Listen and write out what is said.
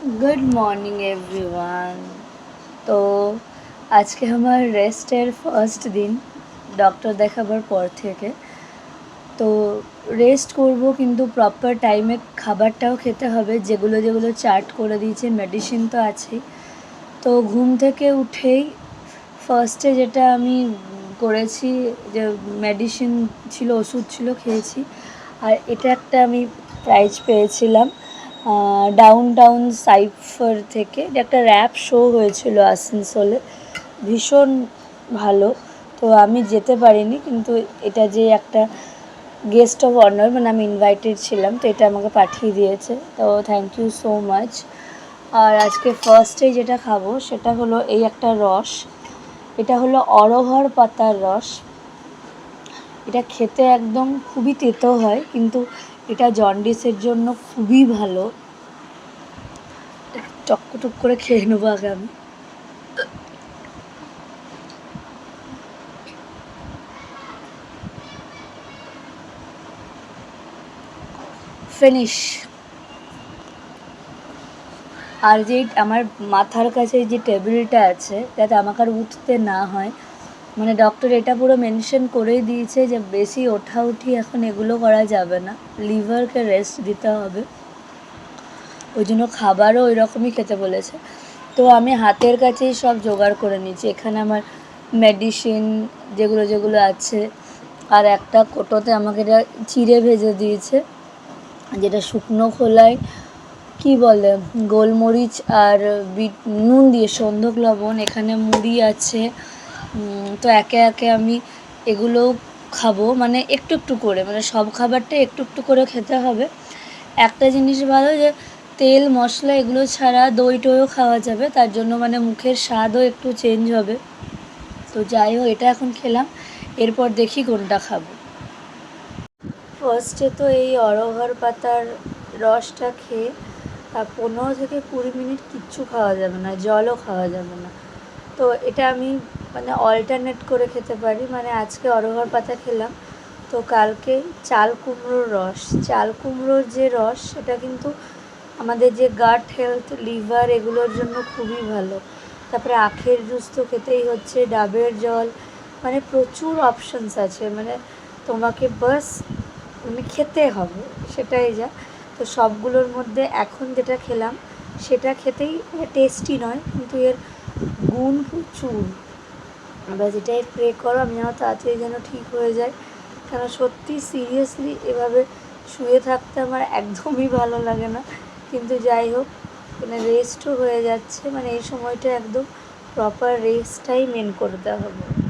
Good morning everyone তো আজকে আমার রেস্টের ফার্স্ট দিন ডক্টর দেখাবার পর থেকে। তো রেস্ট করব কিন্তু প্রপার টাইমে খাবারটাও খেতে হবে। যেগুলো যেগুলো চার্ট করে দিয়েছে মেডিসিন তো আছেই। তো ঘুম থেকে উঠেই ফার্স্টে যেটা আমি করেছি, যে মেডিসিন ছিল, ওষুধ ছিল, খেয়েছি। আর এটা একটা আমি প্রাইজ পেয়েছিলাম। ডাউন টাউন সাইফার থেকে। এটা একটা র্যাপ শো হয়েছিল আসানসোলে। ভীষণ ভালো। তো আমি যেতে পারিনি, কিন্তু এটা যে একটা গেস্ট অফ অনার মানে আমি ইনভাইটেড ছিলাম, তো এটা আমাকে পাঠিয়ে দিয়েছে। তো থ্যাংক ইউ সো মাচ আর আজকে ফার্স্টে যেটা খাব, সেটা হলো এই একটা রস। এটা হলো অরহর পাতার রস। এটা খেতে একদম খুবই তেতো হয়, কিন্তু এটা জন্ডিসের জন্য খুবই ভালো। চক্কটুক করে খেয়ে নেব আগে আমি। ফিনিশ আর যে আমার মাথার কাছে যে টেবিলটা আছে, যাতে আমাকে আর উঠতে না হয় মানে ডক্টর এটা পুরো মেনশন করেই দিয়েছে যে বেশি ওঠাউঠি এখন এগুলো করা যাবে না। লিভারকে রেস্ট দিতে হবে। ওই জন্য খাবারও ওই রকমই খেতে বলেছে। তো আমি হাতের কাছেই সব জোগাড় করে নিয়েছি। এখানে আমার মেডিসিন যেগুলো যেগুলো আছে। আর একটা কোটোতে আমাকে এটা চিড়ে ভেজে দিয়েছে। যেটা শুকনো খোলায় কি বলে? গোলমরিচ আর বিট নুন দিয়ে, সন্ধক লবণ, এখানে মুড়ি আছে। তো একে একে আমি এগুলো খাব মানে একটু একটু করে মানে সব খাবারটা একটু একটু করে খেতে হবে। একটা জিনিস ভালো যে, তেল, মশলা এগুলো ছাড়া দই টইও খাওয়া যাবে, তার জন্য মানে মুখের স্বাদও একটু চেঞ্জ হবে। তো যাই হোক, এটা এখন খেলাম, এরপর দেখি কোনটা খাব। ফার্স্টে তো এই অরহর পাতার রসটা খেয়ে, আর পনেরো থেকে কুড়ি মিনিট কিচ্ছু খাওয়া যাবে না, জলও খাওয়া যাবে না। তো এটা আমি মানে অল্টারনেট করে খেতে পারি। মানে আজকে অরহর পাতা খেলাম। তো কালকে চাল কুমড়োর রস। চাল কুমড়োর যে রস, সেটা কিন্তু আমাদের যে গাট হেলথ লিভার এগুলোর জন্য খুবই ভালো। তারপরে আখের জুস তো খেতেই হচ্ছে, ডাবের জল। মানে প্রচুর অপশানস আছে। মানে তোমাকে বাস মানে খেতে হবে, সেটাই যা। তো সবগুলোর মধ্যে এখন যেটা খেলাম, সেটা খেতেই টেস্টি নয়, কিন্তু এর গুণ প্রচুর। ব্যাস এটাই প্রে করো, আমি যেন তাড়াতাড়ি যেন ঠিক হয়ে যায়। কেন সত্যি সিরিয়াসলি এভাবে শুয়ে থাকতে আমার একদমই ভালো লাগে না। কিন্তু যাই হোক মানে রেস্টও হয়ে যাচ্ছে। মানে এই সময়টা একদম প্রপার রেস্টটাই মেন করতে হবে।